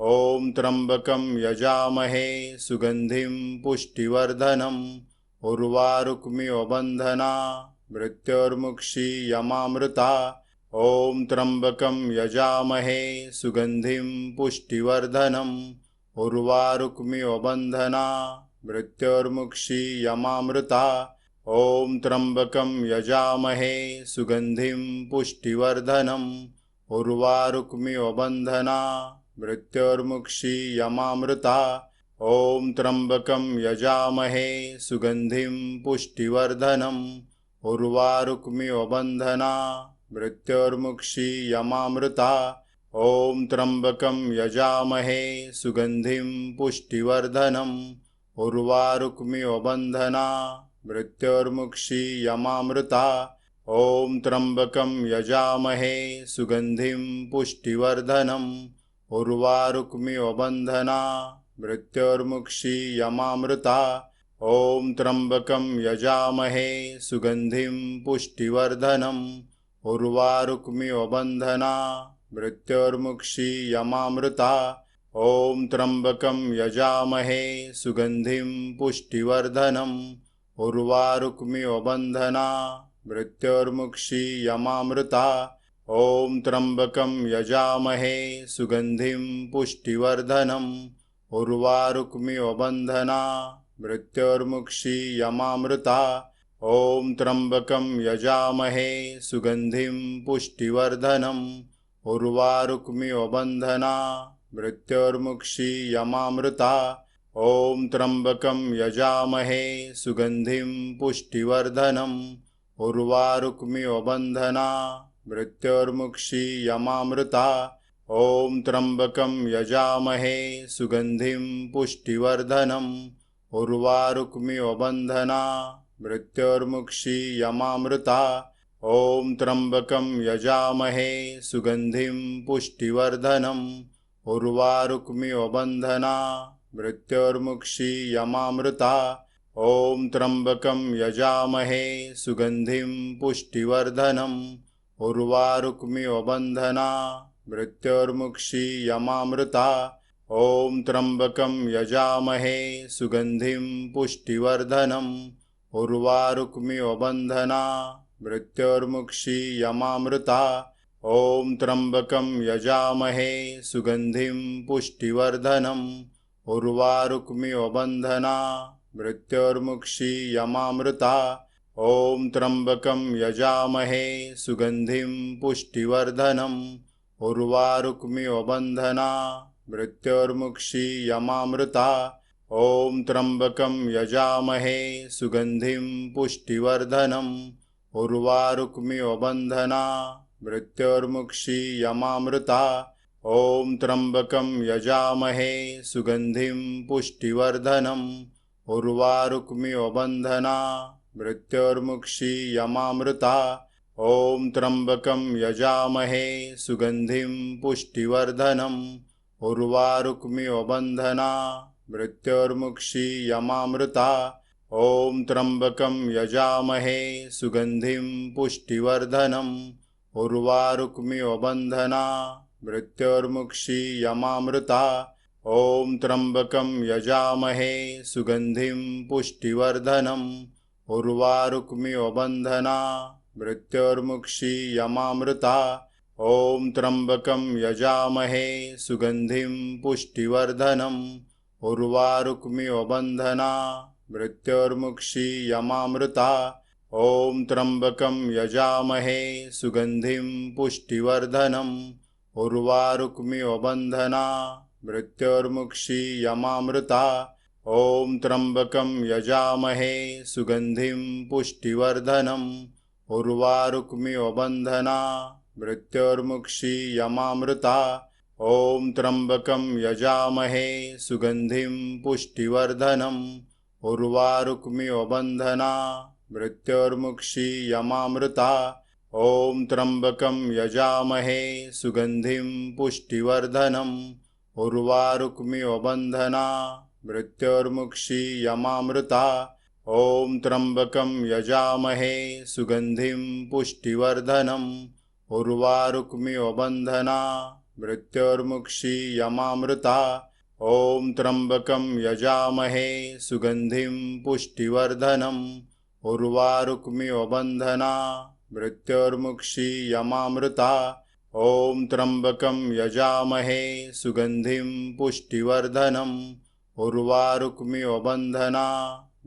ॐ त्र्यम्बकं यजामहे सुगन्धिं पुष्टिवर्धनम् उर्वारुक्मिव बन्धना मृत्युर्मुक्षीयमामृता ॐ त्र्यम्बकं यजामहे सुगन्धिं पुष्टिवर्धनम् उर्वारुक्मिव बन्धना मृत्युर्मुक्षीयमामृता ॐ त्र्यम्बकं यजामहे सुगन्धिं पुष्टिवर्धनम् उर्वारुक्मिव बन्धना मृत्युर्मुक्षीयमामृता ॐ त्र्यम्बकं यजामहे सुगन्धिं पुष्टिवर्धनम्। उर्वारुक्मिव बन्धना मृत्युर्मुक्षीयमामृता ॐ त्र्यम्बकं यजामहे सुगन्धिं पुष्टिवर्धनम्। उर्वारुक्मिव बन्धना मृत्युर्मुक्षीयमामृता ॐ त्र्यम्बकं यजामहे सुगन्धिं पुष्टिवर्धनम् उर्वारुक्मिव बन्धना मृत्युर्मुक्षीयमामृता ॐ त्र्यम्बकं यजामहे सुगन्धिं पुष्टिवर्धनम् उर्वारुक्मिव बन्धना मृत्युर्मुक्षीयमामृता ॐ त्र्यम्बकं यजामहे सुगन्धिं पुष्टिवर्धनम् उर्वारुक्मिव बन्धना मृत्युर्मुक्षीयमामृता ॐ त्र्यम्बकं यजामहे सुगन्धिं पुष्टिवर्धनम् उर्वारुक्मिव बन्धना मृत्युर्मुक्षीयमामृता ॐ त्र्यम्बकं यजामहे सुगन्धिं पुष्टिवर्धनम् उर्वारुक्मिव बन्धना मृत्युर्मुक्षीयमामृता ॐ त्र्यम्बकं यजामहे सुगन्धिं पुष्टिवर्धनम् उर्वारुक्मिव बन्धना मृत्युर्मुक्षीयमामृता ॐ त्र्यम्बकं यजामहे सुगन्धिं पुष्टिवर्धनम्। उर्वारुक्मिव बन्धना मृत्युर्मुक्षीयमामृता ॐ त्र्यम्बकं यजामहे सुगन्धिं पुष्टिवर्धनम्। उर्वारुक्मिव बन्धना मृत्युर्मुक्षीयमामृता ॐ त्र्यम्बकं यजामहे सुगन्धिं पुष्टिवर्धनम् उर्वारुक्मिव बन्धना मृत्युर्मुक्षीयमामृता ॐ त्र्यम्बकं यजामहे सुगन्धिं पुष्टिवर्धनम् उर्वारुक्मिव बन्धना मृत्युर्मुक्षीयमामृता ॐ त्र्यम्बकं यजामहे सुगन्धिं पुष्टिवर्धनम् उर्वारुक्मिव बन्धना मृत्युर्मुक्षीयमामृता ॐ त्र्यम्बकं यजामहे सुगन्धिं पुष्टिवर्धनम् उर्वारुक्मिव बन्धना मृत्युर्मुक्षीयमामृता ॐ त्र्यम्बकं यजामहे सुगन्धिं पुष्टिवर्धनम् उर्वारुक्मिव बन्धना मृत्युर्मुक्षीयमामृता ॐ त्र्यम्बकं यजामहे सुगन्धिं पुष्टिवर्धनम् उर्वारुक्मिव बन्धना मृत्युर्मुक्षीयमामृता ॐ त्र्यम्बकं यजामहे सुगन्धिं पुष्टिवर्धनम्। उर्वारुक्मिव बन्धना मृत्युर्मुक्षीयमामृता ॐ त्र्यम्बकं यजामहे सुगन्धिं पुष्टिवर्धनम्। उर्वारुक्मिव बन्धना मृत्युर्मुक्षीयमामृता ॐ त्र्यम्बकं यजामहे सुगन्धिं पुष्टिवर्धनम् उर्वारुक्मिव बन्धना मृत्युर्मुक्षीयमामृता ॐ त्र्यम्बकं यजामहे सुगन्धिं पुष्टिवर्धनम्। उर्वारुक्मिव बन्धना मृत्युर्मुक्षीयमामृता ॐ त्र्यम्बकं यजामहे सुगन्धिं पुष्टिवर्धनम्। उर्वारुक्मिव बन्धना मृत्युर्मुक्षीयमामृता ॐ त्र्यम्बकं यजामहे सुगन्धिं पुष्टिवर्धनम् उर्वारुक्मिव बन्धना मृत्युर्मुक्षीयमामृता ॐ त्र्यम्बकं यजामहे सुगन्धिं पुष्टिवर्धनम् उर्वारुक्मिव बन्धना मृत्युर्मुक्षीयमामृता ॐ त्र्यम्बकं यजामहे सुगन्धिं पुष्टिवर्धनम् उर्वारुक्मिव बन्धना मृत्युर्मुक्षीयमामृता ॐ त्र्यम्बकं यजामहे सुगन्धिं पुष्टिवर्धनम् उर्वारुक्मिव बन्धना मृत्युर्मुक्षीयमामृता ॐ त्र्यम्बकं यजामहे सुगन्धिं पुष्टिवर्धनम् उर्वारुक्मिव बन्धना मृत्युर्मुक्षीयमामृता ॐ त्र्यम्बकं यजामहे सुगन्धिं पुष्टिवर्धनम् उर्वारुक्मिव बन्धना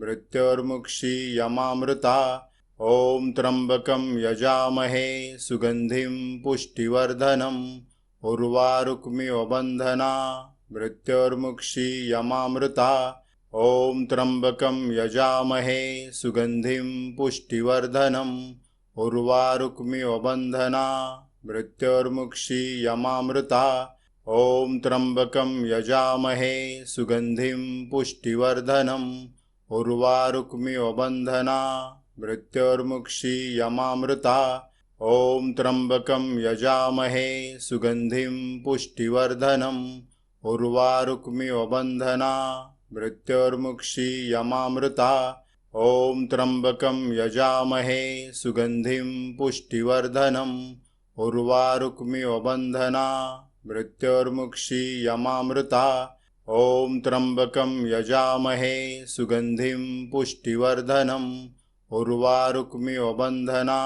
मृत्युर्मुक्षीयमामृता ॐ त्र्यम्बकं यजामहे सुगन्धिं पुष्टिवर्धनम् उर्वारुक्मिव बन्धना मृत्युर्मुक्षीयमामृता ॐ त्र्यम्बकं यजामहे सुगन्धिं पुष्टिवर्धनम् उर्वारुक्मिव बन्धना मृत्युर्मुक्षीयमामृता ॐ त्र्यम्बकं यजामहे सुगन्धिं पुष्टिवर्धनम् उर्वारुक्मिव बन्धना मृत्युर्मुक्षीयमामृता ॐ त्र्यम्बकं यजामहे सुगन्धिं पुष्टिवर्धनम् उर्वारुक्मिव बन्धना मृत्युर्मुक्षीयमामृता ॐ त्र्यम्बकं यजामहे सुगन्धिं पुष्टिवर्धनम् उर्वारुक्मिव बन्धना मृत्युर्मुक्षीयमामृता ॐ त्र्यम्बकं यजामहे सुगन्धिं पुष्टिवर्धनम् उर्वारुक्मिव बन्धना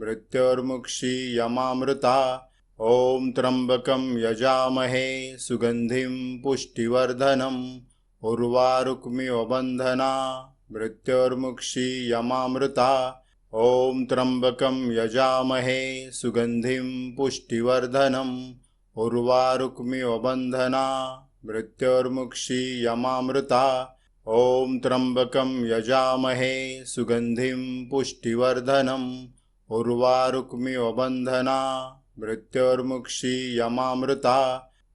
मृत्युर्मुक्षीयमामृता ॐ त्र्यम्बकं यजामहे सुगन्धिं पुष्टिवर्धनम् उर्वारुक्मिव बन्धना मृत्युर्मुक्षीयमामृता ॐ त्र्यम्बकं यजामहे सुगन्धिं पुष्टिवर्धनम् उर्वारुक्मिव बन्धना मृत्युर्मुक्षीयमामृता ॐ त्र्यम्बकं यजामहे सुगन्धिं पुष्टिवर्धनम् उर्वारुक्मिव बन्धना मृत्युर्मुक्षीयमामृता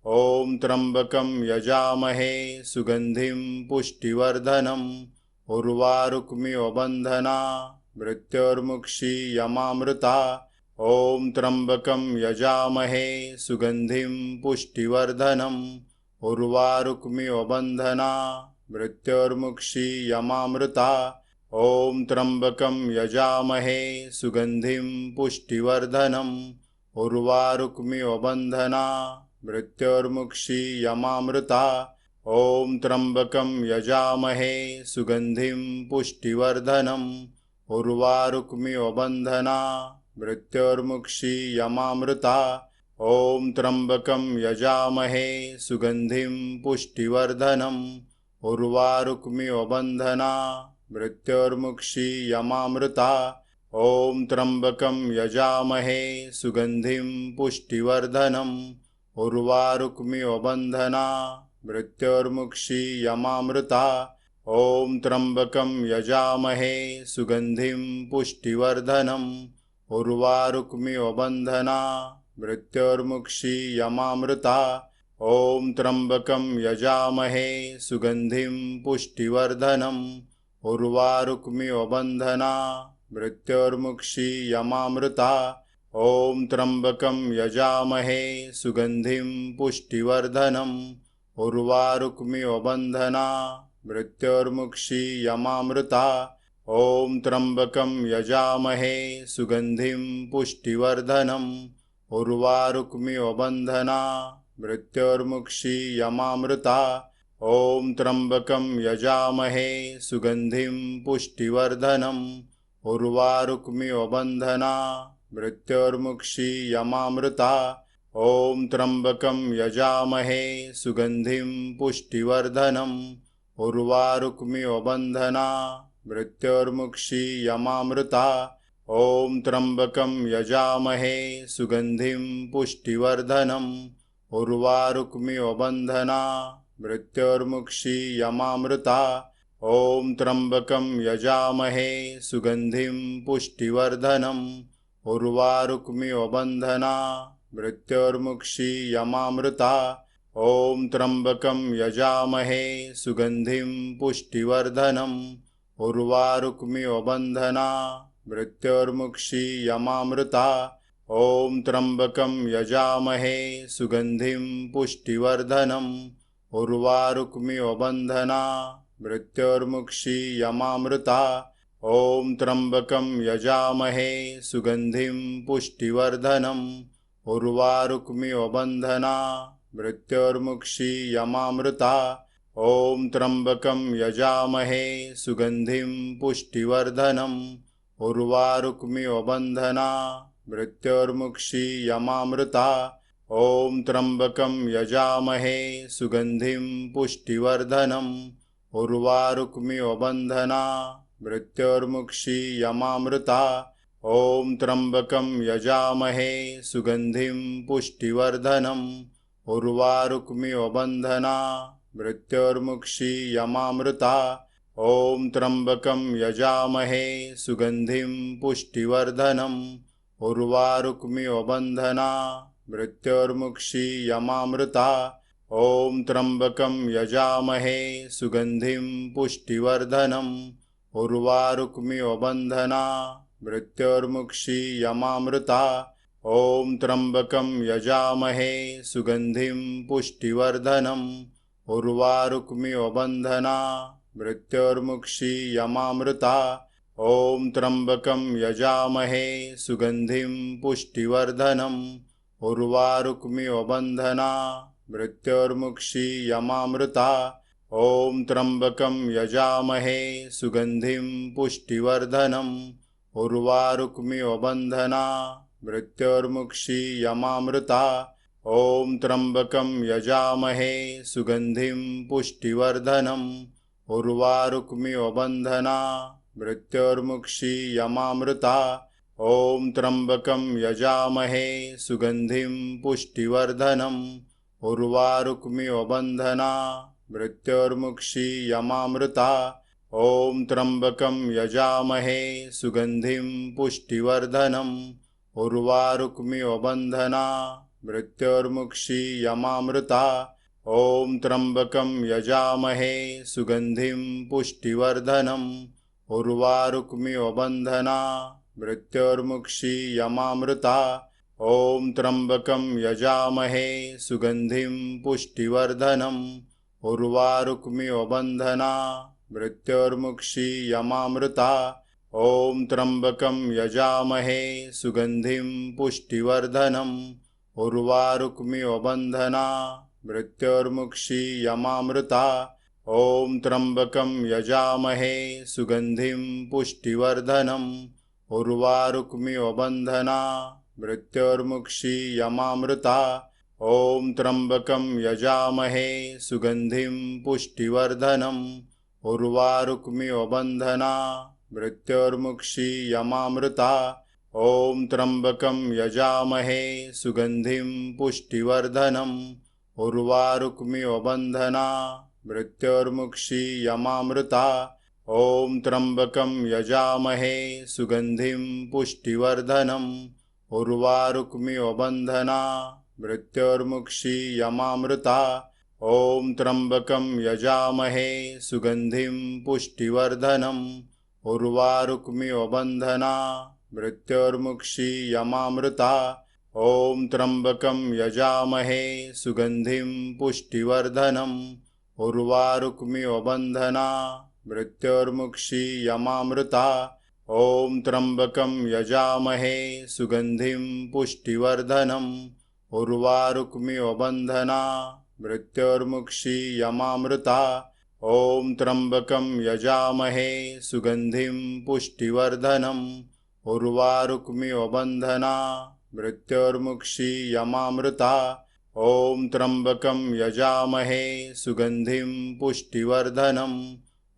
ॐ त्र्यम्बकं यजामहे सुगन्धिं पुष्टिवर्धनम् उर्वारुक्मिव बन्धना मृत्युर्मुक्षीयमामृता ॐ त्र्यम्बकं यजामहे सुगन्धिं पुष्टिवर्धनम् उर्वारुक्मिव बन्धना मृत्युर्मुक्षीयमामृता ॐ त्र्यम्बकं यजामहे सुगन्धिं पुष्टिवर्धनम् उर्वारुक्मिव बन्धना मृत्युर्मुक्षीयमामृता ॐ त्र्यम्बकं यजामहे सुगन्धिं पुष्टिवर्धनम् उर्वारुक्मिव बन्धना मृत्युर्मुक्षीयमामृता ॐ त्र्यम्बकं यजामहे सुगन्धिं पुष्टिवर्धनम् उर्वारुक्मिव बन्धना मृत्युर्मुक्षीयमामृता ॐ त्र्यम्बकं यजामहे सुगन्धिं पुष्टिवर्धनम् उर्वारुक्मिव बन्धना मृत्युर्मुक्षीयमामृता ॐ त्र्यम्बकं यजामहे सुगन्धिं पुष्टिवर्धनम् उर्वारुक्मिव बन्धना मृत्युर्मुक्षीयमामृता ॐ त्र्यम्बकं यजामहे सुगन्धिं पुष्टिवर्धनम् उर्वारुक्मिव बन्धना मृत्युर्मुक्षीयमामृता ॐ त्र्यम्बकं यजामहे सुगन्धिं पुष्टिवर्धनम् उर्वारुक्मिव बन्धना मृत्युर्मुक्षीयमामृता ॐ त्र्यम्बकं यजामहे सुगन्धिं पुष्टिवर्धनम् उर्वारुक्मिव बन्धना मृत्युर्मुक्षीयमामृता ॐ त्र्यम्बकं यजामहे सुगन्धिं पुष्टिवर्धनम् उर्वारुक्मिव बन्धना मृत्युर्मुक्षीयमामृता ॐ त्र्यम्बकं यजामहे सुगन्धिं पुष्टिवर्धनम् उर्वारुक्मिव बन्धना मृत्युर्मुक्षीयमामृता ॐ त्र्यम्बकं यजामहे सुगन्धिं पुष्टिवर्धनम्। उर्वारुक्मिव बन्धना मृत्युर्मुक्षीयमामृता ॐ त्र्यम्बकं यजामहे सुगन्धिं पुष्टिवर्धनम्। उर्वारुक्मिव बन्धना मृत्युर्मुक्षीयमामृता ॐ त्र्यम्बकं यजामहे सुगन्धिं पुष्टिवर्धनम् उर्वारुक्मिव बन्धना मृत्युर्मुक्षीयमामृता ॐ त्र्यम्बकं यजामहे सुगन्धिं पुष्टिवर्धनम् उर्वारुक्मिव बन्धना मृत्युर्मुक्षीयमामृता ॐ त्र्यम्बकं यजामहे सुगन्धिं पुष्टिवर्धनम् उर्वारुक्मिव बन्धना मृत्योर्मुक्षीयमामृता ॐ त्र्यम्बकं यजामहे सुगन्धिं पुष्टिवर्धनम् उर्वारुक्मिव बन्धना मृत्योर्मुक्षीयमामृता ॐ त्र्यम्बकं यजामहे सुगन्धिं पुष्टिवर्धनम् उर्वारुक्मिव बन्धना मृत्योर्मुक्षीयमामृता ॐ त्र्यम्बकं यजामहे सुगन्धिं पुष्टिवर्धनम् उर्वारुक्मिव बन्धना मृत्योर्मुक्षीयमामृता ॐ त्र्यम्बकं यजामहे सुगन्धिं पुष्टिवर्धनम्। उर्वारुक्मिव बन्धना मृत्योर्मुक्षीयमामृता ॐ त्र्यम्बकं यजामहे सुगन्धिं पुष्टिवर्धनम्। उर्वारुक्मिव बन्धना मृत्योर्मुक्षीयमामृता ॐ त्र्यम्बकं यजामहे सुगन्धिं पुष्टिवर्धनम् उर्वारुक्मिव बन्धना मृत्योर्मुक्षीयमामृता ॐ त्र्यम्बकं यजामहे सुगन्धिं पुष्टिवर्धनम् उर्वारुक्मिव बन्धना मृत्योर्मुक्षीयमामृता ॐ त्र्यम्बकं यजामहे सुगन्धिं पुष्टिवर्धनम् उर्वारुक्मिव बन्धना मृत्योर्मुक्षीयमामृता ॐ त्र्यम्बकं यजामहे सुगन्धिं पुष्टिवर्धनम् उर्वारुक्मिव बन्धना मृत्योर्मुक्षीयमामृता ॐ त्र्यम्बकं यजामहे सुगन्धिं पुष्टिवर्धनम् उर्वारुक्मिव बन्धना मृत्योर्मुक्षीयमामृता ॐ त्र्यम्बकं यजामहे सुगन्धिं पुष्टिवर्धनम् उर्वारुक्मिव बन्धना मृत्योर्मुक्षीयमामृता ॐ त्र्यम्बकं यजामहे सुगन्धिं पुष्टिवर्धनम्। उर्वारुक्मिव बन्धना मृत्योर्मुक्षीयमामृता ॐ त्र्यम्बकं यजामहे सुगन्धिं पुष्टिवर्धनम्। उर्वारुक्मिव बन्धना मृत्योर्मुक्षीयमामृता ॐ त्र्यम्बकं यजामहे सुगन्धिं पुष्टिवर्धनम् उर्वारुक्मिव बन्धना मृत्योर्मुक्षीयमामृता ॐ त्र्यम्बकं यजामहे सुगन्धिं पुष्टिवर्धनम्। उर्वारुक्मिव बन्धना मृत्योर्मुक्षीयमामृता ॐ त्र्यम्बकं यजामहे सुगन्धिं पुष्टिवर्धनम्। उर्वारुक्मिव बन्धना मृत्योर्मुक्षीयमामृता ॐ त्र्यम्बकं यजामहे सुगन्धिं पुष्टिवर्धनम् उर्वारुक्मिव बन्धना मृत्योर्मुक्षीयमामृता ॐ त्र्यम्बकं यजामहे सुगन्धिं पुष्टिवर्धनम् उर्वारुक्मिव बन्धना मृत्योर्मुक्षीयमामृता ॐ त्र्यम्बकं यजामहे सुगन्धिं पुष्टिवर्धनम् उर्वारुक्मिव बन्धना मृत्योर्मुक्षीयमामृता ॐ त्र्यम्बकं यजामहे सुगन्धिं पुष्टिवर्धनम्। उर्वारुक्मिव बन्धना मृत्योर्मुक्षीयमामृता ॐ त्र्यम्बकं यजामहे सुगन्धिं पुष्टिवर्धनम्। उर्वारुक्मिव बन्धना मृत्योर्मुक्षीयमामृता ॐ त्र्यम्बकं यजामहे सुगन्धिं पुष्टिवर्धनम् उर्वारुक्मिव बन्धना मृत्योर्मुक्षीयमामृता ॐ त्र्यम्बकं यजामहे सुगन्धिं पुष्टिवर्धनम्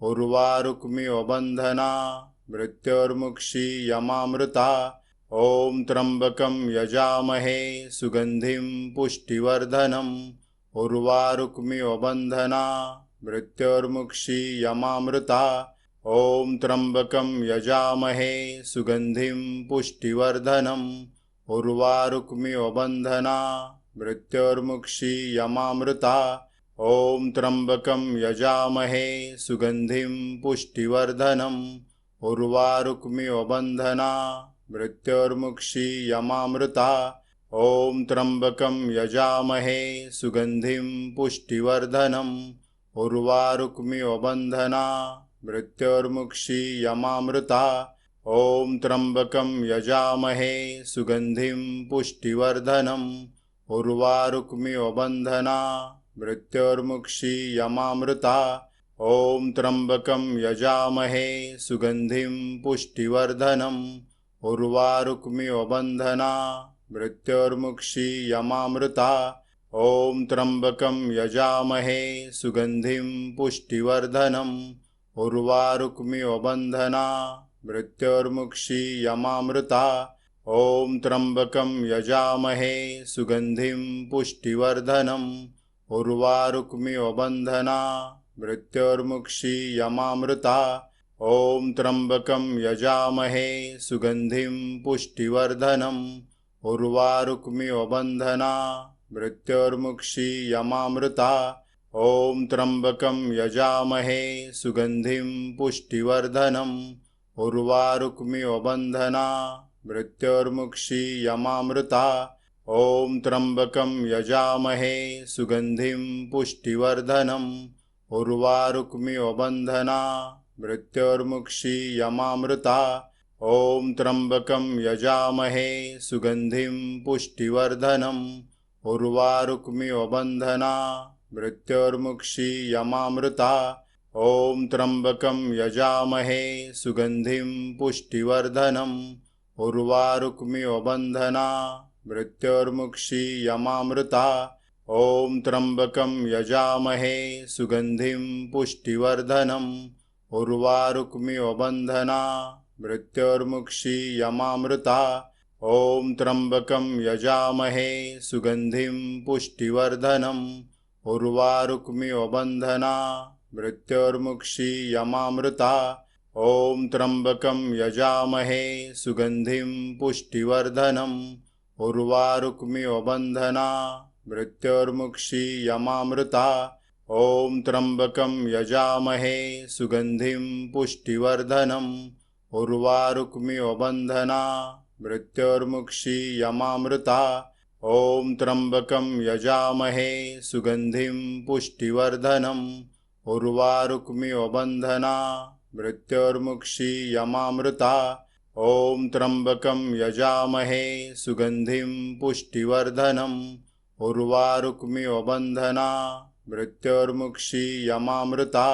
उर्वारुक्मिव बन्धना मृत्योर्मुक्षीयमामृता ॐ त्र्यम्बकं यजामहे सुगन्धिं पुष्टिवर्धनम् उर्वारुक्मिव बन्धना मृत्योर्मुक्षीयमामृता ॐ त्र्यम्बकं यजामहे सुगन्धिं पुष्टिवर्धनम् उर्वारुक्मिव बन्धना मृत्योर्मुक्षीयमामृता ॐ त्र्यम्बकं यजामहे सुगन्धिं पुष्टिवर्धनम् उर्वारुक्मिव बन्धना मृत्योर्मुक्षीयमामृता ॐ त्र्यम्बकं यजामहे सुगन्धिं पुष्टिवर्धनम् उर्वारुक्मिव बन्धना मृत्योर्मुक्षीयमामृता ॐ त्र्यम्बकं यजामहे सुगन्धिं पुष्टिवर्धनम्। उर्वारुक्मिव बन्धना मृत्युर्मुक्षीयमामृता ॐ त्र्यम्बकं यजामहे सुगन्धिं पुष्टिवर्धनम्। उर्वारुक्मिव बन्धना मृत्युर्मुक्षीयमामृता ॐ त्र्यम्बकं यजामहे सुगन्धिं पुष्टिवर्धनम् उर्वारुक्मिव बन्धना मृत्युर्मुक्षीयमामृता ॐ त्र्यम्बकं यजामहे सुगन्धिं पुष्टिवर्धनम् उर्वारुक्मिव बन्धना मृत्युर्मुक्षीयमामृता ॐ त्र्यम्बकं यजामहे सुगन्धिं पुष्टिवर्धनम् उर्वारुक्मिव बन्धना मृत्युर्मुक्षीयमामृता ॐ त्र्यम्बकं यजामहे सुगन्धिं पुष्टिवर्धनम् उर्वारुक्मिव बन्धना मृत्युर्मुक्षीयमामृता ॐ त्र्यम्बकं यजामहे सुगन्धिं पुष्टिवर्धनम् उर्वारुक्मिव बन्धना मृत्युर्मुक्षीयमामृता ॐ त्र्यम्बकं यजामहे सुगन्धिं पुष्टिवर्धनम् उर्वारुक्मिव बन्धना मृत्युर्मुक्षीयमामृता ॐ त्र्यम्बकं यजामहे सुगन्धिं पुष्टिवर्धनम्। उर्वारुक्मिव बन्धना मृत्युर्मुक्षीयमामृता ॐ त्र्यम्बकं यजामहे सुगन्धिं पुष्टिवर्धनम्। उर्वारुक्मिव बन्धना मृत्युर्मुक्षीयमामृता ॐ त्र्यम्बकं यजामहे सुगन्धिं पुष्टिवर्धनम् उर्वारुक्मिव बन्धना मृत्युर्मुक्षीयमामृता ॐ त्र्यम्बकं यजामहे सुगन्धिं पुष्टिवर्धनम्। उर्वारुक्मिव बन्धना मृत्युर्मुक्षीयमामृता ॐ त्र्यम्बकं यजामहे सुगन्धिं पुष्टिवर्धनम्। उर्वारुक्मिव बन्धना मृत्युर्मुक्षीयमामृता ॐ त्र्यम्बकं यजामहे सुगन्धिं पुष्टिवर्धनम् उर्वारुक्मिव बन्धना मृत्युर्मुक्षीयमामृता ॐ त्र्यम्बकं यजामहे सुगन्धिं पुष्टिवर्धनम् उर्वारुक्मिव बन्धना मृत्युर्मुक्षीयमामृता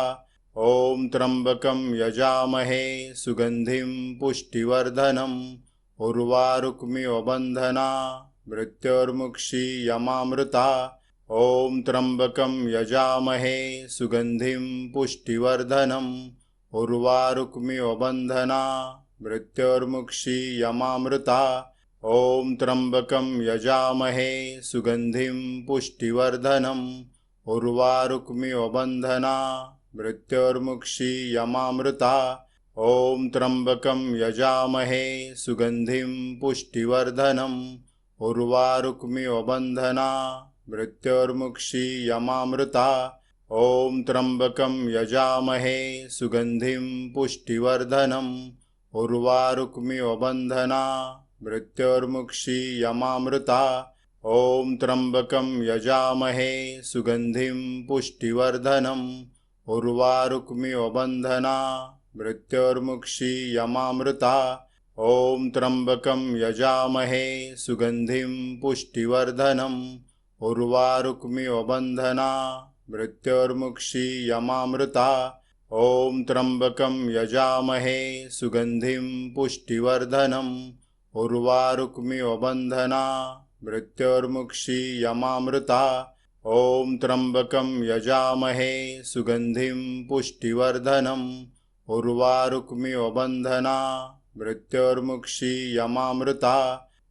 ॐ त्र्यम्बकं यजामहे सुगन्धिं पुष्टिवर्धनम् उर्वारुक्मिव बन्धना मृत्युर्मुक्षीयमामृता ॐ त्र्यम्बकं यजामहे सुगन्धिं पुष्टिवर्धनम् उर्वारुक्मिव बन्धना मृत्युर्मुक्षीयमामृता ॐ त्र्यम्बकं यजामहे सुगन्धिं पुष्टिवर्धनम् उर्वारुक्मिव बन्धना मृत्युर्मुक्षीयमामृता ॐ त्र्यम्बकं यजामहे सुगन्धिं पुष्टिवर्धनम् उर्वारुक्मिव बन्धना मृत्युर्मुक्षीयमामृता ॐ त्र्यम्बकं यजामहे सुगन्धिं पुष्टिवर्धनम् उर्वारुक्मिव बन्धना मृत्युर्मुक्षीयमामृता ॐ त्र्यम्बकं यजामहे सुगन्धिं पुष्टिवर्धनम् उर्वारुक्मिव बन्धना मृत्युर्मुक्षीयमामृता ॐ त्र्यम्बकं यजामहे सुगन्धिं पुष्टिवर्धनम् उर्वारुक्मिव बन्धना मृत्युर्मुक्षीयमामृता ॐ त्र्यम्बकं यजामहे सुगन्धिं पुष्टिवर्धनम् उर्वारुक्मिव बन्धना मृत्युर्मुक्षीयमामृता ॐ त्र्यम्बकं यजामहे सुगन्धिं पुष्टिवर्धनम् उर्वारुक्मिव बन्धना मृत्युर्मुक्षीयमामृता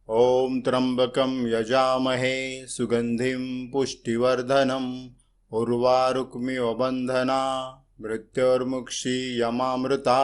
ॐ त्र्यम्बकं यजामहे सुगन्धिं पुष्टिवर्धनम् उर्वारुक्मिव बन्धना मृत्युर्मुक्षीयमामृता